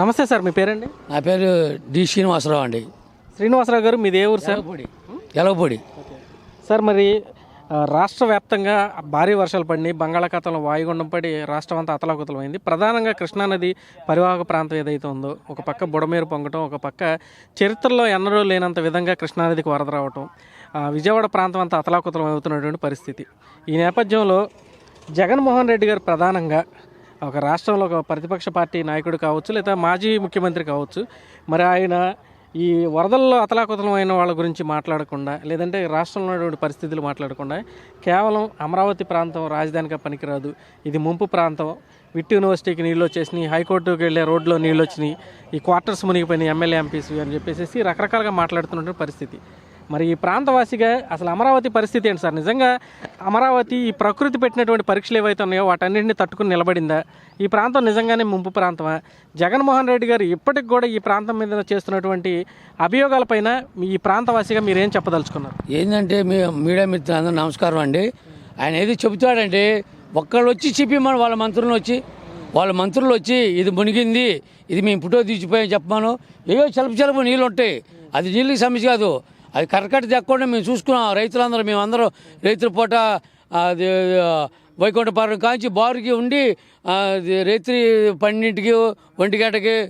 నమస్తే సార్ మీ పేరండి? నా పేరు డి శ్రీనివాసరావు అండి. శ్రీనివాసరావు గారు మీది ఏ ఊరు సార్ ఎలవపూడి సార్ మరి రాష్ట్ర వ్యాప్తంగా భారీ వర్షాలు పడినాయి బంగాళాఖాతంలో వాయుగుండం పడి రాష్ట్రం అంతా అతలాకుతలమైంది. ప్రధానంగా కృష్ణానది పరివాహక ప్రాంతం ఏదైతే ఉందో ఒక పక్క బుడమేరు పొంగటం ఒక పక్క చరిత్రలో ఎన్నడూ లేనంత విధంగా కృష్ణానదికి వరద రావటం విజయవాడ ప్రాంతం అంతా అతలాకుతలం అవుతున్నటువంటి పరిస్థితి. ఈ నేపథ్యంలో జగన్మోహన్ రెడ్డి గారు ప్రధానంగా ఒక రాష్ట్రంలో ఒక ప్రతిపక్ష పార్టీ నాయకుడు కావచ్చు లేదా మాజీ ముఖ్యమంత్రి కావచ్చు మరి ఆయన ఈ వరదల్లో అతలాకుతలమైన వాళ్ళ గురించి మాట్లాడకుండా లేదంటే రాష్ట్రంలో ఉన్నటువంటి పరిస్థితులు మాట్లాడకుండా కేవలం అమరావతి ప్రాంతం రాజధానిగా పనికిరాదు. ఇది ముంపు ప్రాంతం. విట్ యూనివర్సిటీకి నీళ్ళు వచ్చేసినాయి హైకోర్టుకి వెళ్ళే రోడ్లో నీళ్ళు వచ్చినాయి ఈ క్వార్టర్స్ మునిగిపోయినాయి ఎమ్మెల్యే ఎంపీస్ అని చెప్పేసి రకరకాలుగా మాట్లాడుతున్నటువంటి పరిస్థితి. మరి ఈ ప్రాంతవాసిగా అసలు అమరావతి పరిస్థితి ఏంటి సార్? నిజంగా అమరావతి ఈ ప్రకృతి పెట్టినటువంటి పరీక్షలు ఏవైతే ఉన్నాయో వాటన్నింటినీ తట్టుకుని నిలబడిందా? ఈ ప్రాంతం నిజంగానే ముంపు ప్రాంతమా? జగన్మోహన్ రెడ్డి గారు ఇప్పటికి కూడా ఈ ప్రాంతం మీద చేస్తున్నటువంటి అభియోగాలపైన మీ ఈ ప్రాంతవాసిగా మీరేం చెప్పదలుచుకున్నారు? ఏంటంటే మీ మీడియా మిత్రులందరూ నమస్కారం అండి. ఆయన ఏది చెబుతాడంటే ఒక్కళ్ళు వచ్చి చెప్పిమని వాళ్ళ మంత్రులు వచ్చి. వాళ్ళ మంత్రులు వచ్చి ఇది మునిగింది ఇది మేము ఫోటో తీసిపోయాం చెప్పమాను. ఏవో చలుపు చలుపు నీళ్ళు ఉంటాయి అది నీళ్ళకి సమస్య కాదు. అది కరకట్ట తెక్కకుండా మేము చూసుకున్నాం. రైతులందరూ మేమందరం రైతుల పూట అది వైకుంఠపురం కాంచి బారుకి ఉండి ఆ, అది రైత్రి పన్నెండింటికి ఒంటి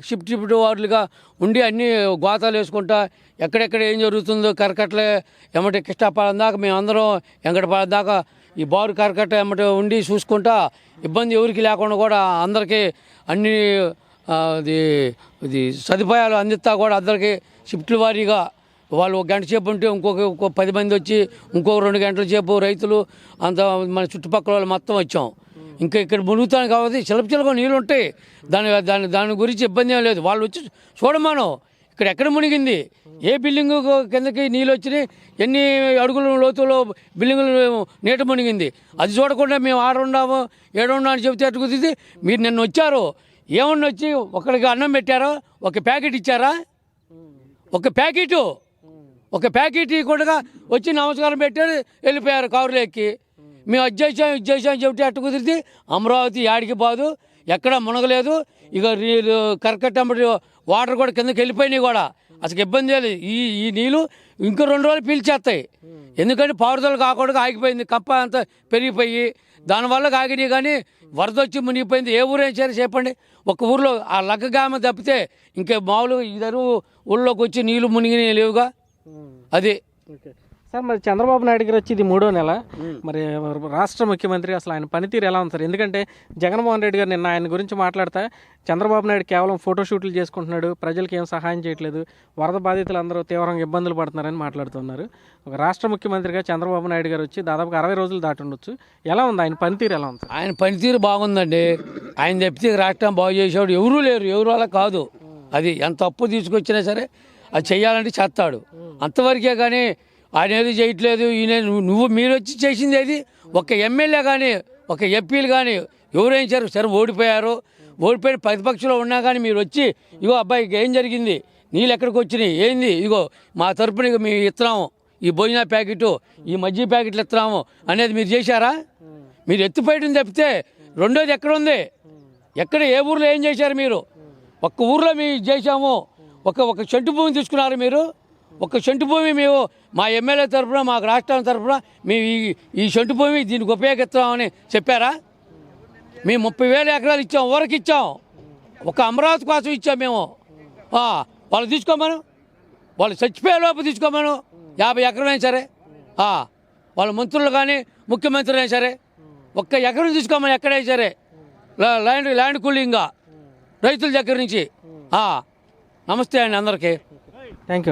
షిఫ్ట్ షిఫ్ట్ వార్లుగా ఉండి అన్ని గోతాలు వేసుకుంటా ఎక్కడెక్కడ ఏం జరుగుతుందో కరకట్లే ఎమ్మటి కృష్ణాపాలెం దాకా మేమందరం వెంకటపాలెం దాకా ఈ బారు కరకట్ట ఎమ్మటి ఉండి చూసుకుంటా ఇబ్బంది ఎవరికి లేకుండా కూడా అందరికీ అన్ని ఇది ఇది సదుపాయాలు అందిస్తా కూడా అందరికీ షిఫ్ట్ల వారీగా వాళ్ళు ఒక గంట సేపు ఉంటే ఇంకొక ఇంకో పది మంది వచ్చి ఇంకో రెండు గంటల సేపు రైతులు అంత మన చుట్టుపక్కల వాళ్ళు మొత్తం వచ్చాం. ఇంకా ఇక్కడ మునుగుతాను కాబట్టి చిలప చిలక నీళ్ళు ఉంటాయి. దాని దాని దాని గురించి ఇబ్బంది ఏం లేదు. వాళ్ళు వచ్చి చూడమాను. ఇక్కడ ఎక్కడ మునిగింది? ఏ బిల్డింగ్ కిందకి నీళ్ళు వచ్చినాయి? ఎన్ని అడుగులు లోతులో బిల్డింగులు నీట మునిగింది? అది చూడకుండా మేము ఆడ ఏడున్నా ఏడు అని చెబితే అటు మీరు నిన్న వచ్చారు. ఏమన్నా వచ్చి ఒకరికి అన్నం పెట్టారా? ఒక ప్యాకెట్ ఇచ్చారా? ఒక ప్యాకెటు? ఒక ప్యాకెట్ ఇవ్వకుండా వచ్చి నమస్కారం పెట్టారు వెళ్ళిపోయారు కారులో ఎక్కి మేము అది చేసాం ఇది చేసాం చెబితే అట్టు కుదిరితే అమరావతి యాడికి బాదు ఎక్కడ మునగలేదు. ఇక నీళ్ళు కరకట్టంబడి వాటర్ కూడా కిందకి వెళ్ళిపోయినాయి కూడా. అసలు ఇబ్బంది లేదు. ఈ ఈ నీళ్ళు ఇంకో రెండు రోజులు పీల్చేస్తాయి. ఎందుకంటే పారుదల కాకుండా ఆగిపోయింది. కప్ప అంతా పెరిగిపోయి దానివల్ల ఆగినాయి కానీ వరద వచ్చి మునిగిపోయింది. ఏ ఊరైనా సరే చెప్పండి. ఒక ఊర్లో ఆ లగ్గగామ తప్పితే ఇంకా మామూలుగా ఇద్దరు ఊళ్ళోకి వచ్చి నీళ్ళు మునిగినాయి లేవుగా. అది. ఓకే. సార్ మరి చంద్రబాబు నాయుడు గారు వచ్చి ఇది మూడో నెల. మరి రాష్ట్ర ముఖ్యమంత్రి అసలు ఆయన పనితీరు ఎలా ఉంది సార్? ఎందుకంటే జగన్మోహన్ రెడ్డి గారు నిన్న ఆయన గురించి మాట్లాడతా చంద్రబాబు నాయుడు కేవలం ఫోటోషూట్లు చేసుకుంటున్నాడు ప్రజలకు ఏం సహాయం చేయట్లేదు వరద బాధితులు అందరూ తీవ్రంగా ఇబ్బందులు పడుతున్నారని మాట్లాడుతున్నారు. ఒక రాష్ట్ర ముఖ్యమంత్రిగా చంద్రబాబు నాయుడు గారు వచ్చి దాదాపుగా అరవై రోజులు దాటి ఉండొచ్చు. ఎలా ఉంది? ఆయన పనితీరు ఎలా ఉంది ఆయన పనితీరు బాగుందండి. ఆయన చెప్తే రాష్ట్రం బాగు చేసేవాడు ఎవరూ లేరు. ఎవరు అలా కాదు. అది ఎంత అప్పు తీసుకొచ్చినా సరే అది చెయ్యాలంటే చేస్తాడు. అంతవరకే కానీ ఆయన ఏది చేయట్లేదు ఈయన నువ్వు మీరు వచ్చి చేసింది ఏది? ఒక ఎమ్మెల్యే కానీ ఒక ఎంపీలు కానీ ఎవరేం చేశారు సరే ఓడిపోయారు. ఓడిపోయిన ప్రతిపక్షంలో ఉన్నా కానీ మీరు వచ్చి ఇగో అబ్బాయికి ఏం జరిగింది? నీళ్ళు ఎక్కడికి వచ్చినాయి? ఏంది? ఇగో మా తరపున మేము ఇస్తున్నాము. ఈ భోజన ప్యాకెట్ ఈ మజ్జి ప్యాకెట్లు ఇస్తున్నాము అనేది మీరు చేశారా? మీరు ఎత్తిపోయడం తప్పితే రెండోది ఎక్కడ ఉంది ఎక్కడ ఏ ఊర్లో ఏం చేశారు మీరు? ఒక్క ఊర్లో మేము చేశాము. ఒక ఒక చెంటు భూమి తీసుకున్నారు మీరు. ఒక చెంటు భూమి మేము మా ఎమ్మెల్యే తరఫున మా రాష్ట్రం తరఫున మేము ఈ ఈ చెంటు భూమి దీనికి ఉపయోగిస్తామని చెప్పారా? మేము ముప్పై వేల ఎకరాలు ఇచ్చాం ఊరికి ఇచ్చాం. ఒక అమరావతి కోసం ఇచ్చాం మేము. వాళ్ళు తీసుకోమను. వాళ్ళు చచ్చిపోయే లోపు తీసుకోమను. యాభై ఎకరమైనా సరే. వాళ్ళ మంత్రులు కానీ ముఖ్యమంత్రులు అయినా సరే. ఒక్క ఎకరం తీసుకోమని ఎక్కడైనా సరే. ల్యాండ్ ల్యాండ్ కూలింగ్గా రైతుల దగ్గర నుంచి. నమస్తే అండి అందరికీ. Thank you